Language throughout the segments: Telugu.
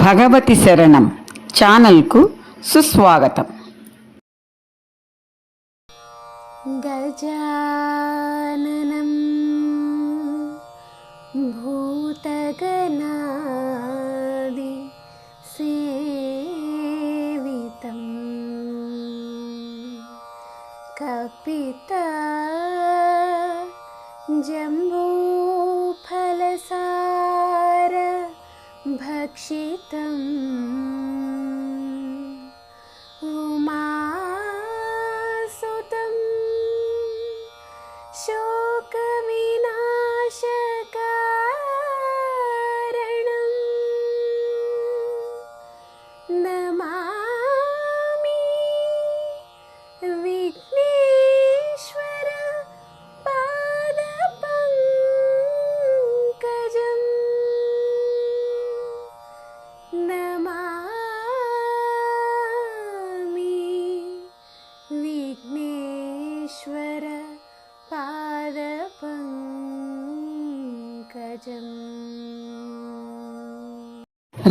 భగవతి శరణం ఛానల్కు సుస్వాగతం. గజాననం భూతగనాది సేవితం కపిత జంబూ ఫలసా भक्षितम् उमासुतं शोकविनाशकारणम्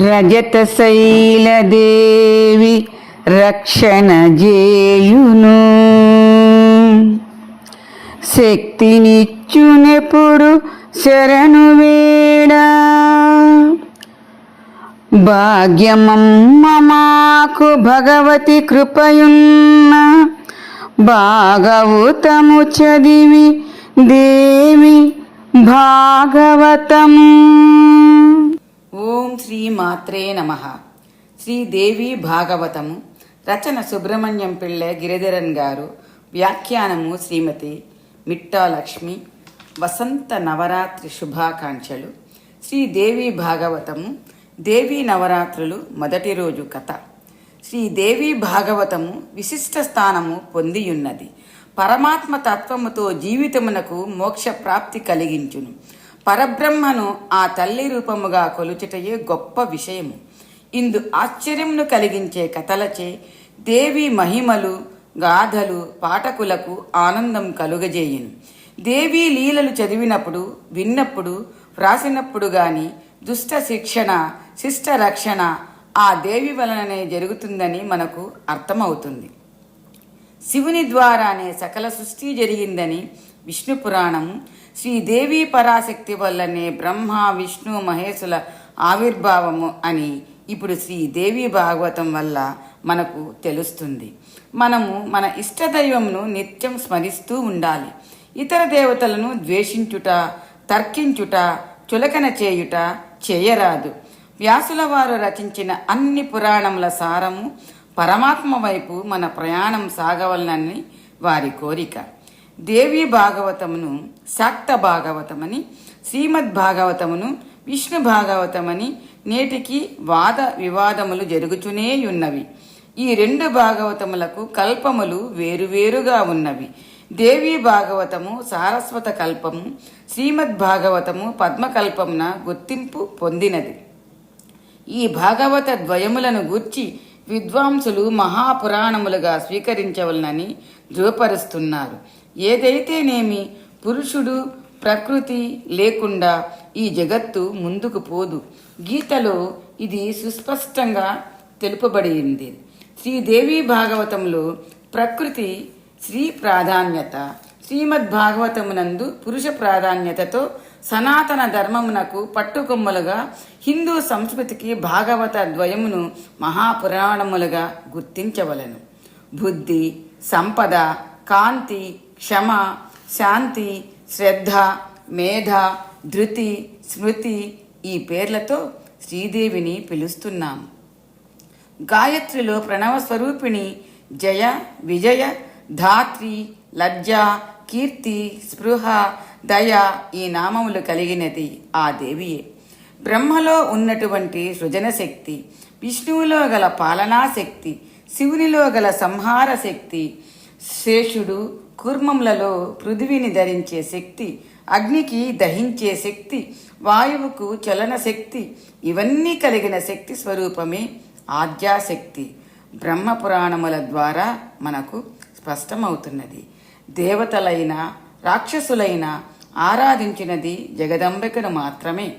రజతశైలదేవి రక్షణ జేయును. శక్తినిచ్చునెప్పుడు శరణు వేడా. భాగ్యమమ్మ మాకు భగవతి కృపయున్న భాగవతము చదివి దేవి భాగవతం. ఓం శ్రీ మాత్రే నమ శ్రీదేవి భాగవతము రచన సుబ్రహ్మణ్యం పిళ్ళ గిరిధరన్ గారు. వ్యాఖ్యానము శ్రీమతి మిట్టాలక్ష్మి వసంత నవరాత్రి శుభాకాంక్షలు. శ్రీదేవి భాగవతము దేవీ నవరాత్రులు మొదటి రోజు కథ. శ్రీదేవి భాగవతము విశిష్ట స్థానము పొందియున్నది. పరమాత్మ తత్వముతో జీవితమునకు మోక్ష ప్రాప్తి కలిగించును. పరబ్రహ్మను ఆ తల్లి రూపముగా కొలుచుటయే గొప్ప విషయము. ఇందు ఆశ్చర్యమును కలిగించే కథలచే దేవి మహిమలు గాథలు పాఠకులకు ఆనందం కలుగజేయును. దేవీ లీలలు చదివినప్పుడు విన్నప్పుడు వ్రాసినప్పుడు గాని దుష్ట శిక్షణ శిష్ట రక్షణ ఆ దేవి వలననే జరుగుతుందని మనకు అర్థమవుతుంది. శివుని ద్వారానే సకల సృష్టి జరిగిందని విష్ణు పురాణం. శ్రీదేవి పరాశక్తి వల్లనే బ్రహ్మ విష్ణు మహేశుల ఆవిర్భావము అని ఇప్పుడు శ్రీదేవి భాగవతం వల్ల మనకు తెలుస్తుంది. మనము మన ఇష్టదైవంను నిత్యం స్మరిస్తూ ఉండాలి. ఇతర దేవతలను ద్వేషించుట తర్కించుట చులకన చేయుట చేయరాదు. వ్యాసుల వారు రచించిన అన్ని పురాణముల సారము పరమాత్మ వైపు మన ప్రయాణం సాగవలనని వారి కోరిక. దేవి భాగవతమును శాక్త భాగవతమని శ్రీమద్ భాగవతమును విష్ణు భాగవతమని నేటికి వాద వివాదములు జరుగుతూనే ఉన్నవి. ఈ రెండు భాగవతములకు కల్పములు వేరువేరుగా ఉన్నవి. దేవి భాగవతము సారస్వత కల్పము శ్రీమద్ భాగవతము పద్మకల్పమున గుర్తింపు పొందినది. ఈ భాగవత ద్వయములను గూర్చి విద్వాంసులు మహాపురాణములుగా స్వీకరించవలనని ధృవపరుస్తున్నారు. ఏదైతేనేమి? పురుషుడు ప్రకృతి లేకుండా ఈ జగత్తు ముందుకు పోదు. గీతలో ఇది సుస్పష్టంగా తెలుపబడింది. శ్రీదేవి భాగవతంలో ప్రకృతి శ్రీ ప్రాధాన్యత శ్రీమద్ భాగవతమునందు పురుష ప్రాధాన్యతతో సనాతన ధర్మమునకు పట్టుకొమ్మలుగా హిందూ సంస్కృతికి భాగవత ద్వయమును మహాపురాణములుగా గుర్తించవలను. బుద్ధి సంపద కాంతి క్షమ శాంతి శ్రద్ధ మేధ ధృతి స్మృతి ఈ పేర్లతో శ్రీదేవిని పిలుస్తున్నాం గాయత్రిలో ప్రణవ స్వరూపిణి జయ విజయ ధాత్రి లజ్జ కీర్తి స్పృహ దయ ఈ నామములు కలిగినది ఆ దేవియే. బ్రహ్మలో ఉన్నటువంటి సృజన శక్తి విష్ణువులో గల పాలనా శక్తి శివునిలో గల సంహార శక్తి శేషుడు కూర్మములలో పృథివిని ధరించే శక్తి అగ్నికి దహించే శక్తి వాయువుకు చలన శక్తి ఇవన్నీ కలిగిన శక్తి స్వరూపమే ఆద్యాశక్తి. బ్రహ్మ పురాణముల ద్వారా మనకు స్పష్టమవుతున్నది. దేవతలైన రాక్షసులైన ఆరాధించినది జగదంబికను మాత్రమే.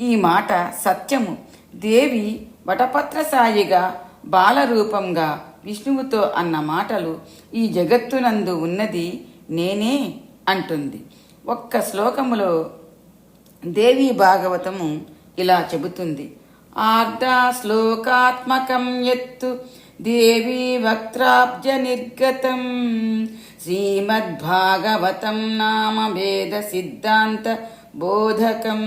ఈ మాట సత్యము. దేవి వటపత్రసాయిగా బాలరూపంగా విష్ణువుతో అన్న మాటలు ఈ జగత్తునందు ఉన్నది నేనే అంటుంది. ఒక్క శ్లోకములో దేవి భాగవతము ఇలా చెబుతుంది. ఆర్ధా శ్లోకాత్మకం ఎత్తు దేవి వక్త్రాబ్జ నిర్గతం. శ్రీమద్భాగవతం నామ వేద సిద్ధాంత బోధకం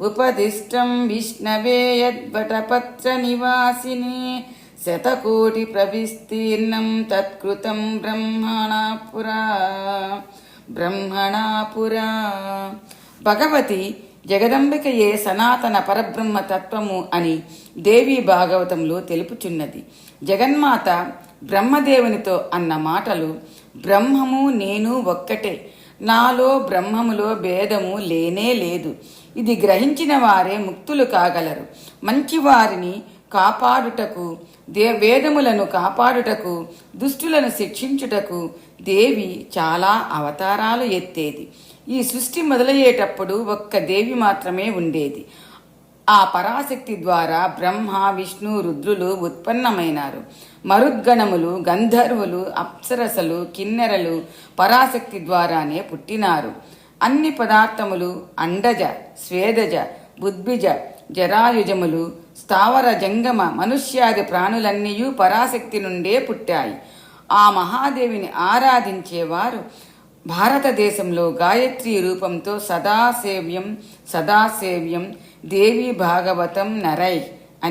ఉపదిష్టం విష్ణవే యద్వటపత్ర నివాసిని శతకోటి ప్రవిస్తీర్ణం తత్కృతం బ్రహ్మణా పురా బ్రహ్మణా పురా భగవతి జగదంబికయే సనాతన పరబ్రహ్మ తత్వము అని దేవి భాగవతంలో తెలుపుచున్నది. జగన్మాత బ్రహ్మదేవునితో అన్న మాటలు బ్రహ్మము నేను ఒక్కటే. నాలో బ్రహ్మములో భేదము లేనే లేదు. ఇది గ్రహించిన వారే ముక్తులు కాగలరు. మంచివారిని కాపాడుటకు దే వేదములను కాపాడుటకు దుష్టులను శిక్షించుటకు దేవి చాలా అవతారాలు ఎత్తేది. ఈ సృష్టి మొదలయ్యేటప్పుడు ఒక్క దేవి మాత్రమే ఉండేది. ఆ పరాశక్తి ద్వారా బ్రహ్మ విష్ణు రుద్రులు ఉత్పన్నమైనారు. మరుద్గణములు గంధర్వులు అప్సరసలు కిన్నెరలు పరాశక్తి ద్వారానే పుట్టినారు. అన్ని పదార్థములు అండజ స్వేదజ బుద్భిజ జరాయుజములు స్థావర జంగమ మనుష్యాది ప్రాణులన్నీయూ పరాశక్తి నుండే పుట్టాయి. ఆ మహాదేవిని ఆరాధించేవారు భారతదేశంలో గాయత్రి రూపంతో సదాసేవ్యం సదాసేవ్యం దేవి భాగవతం నరై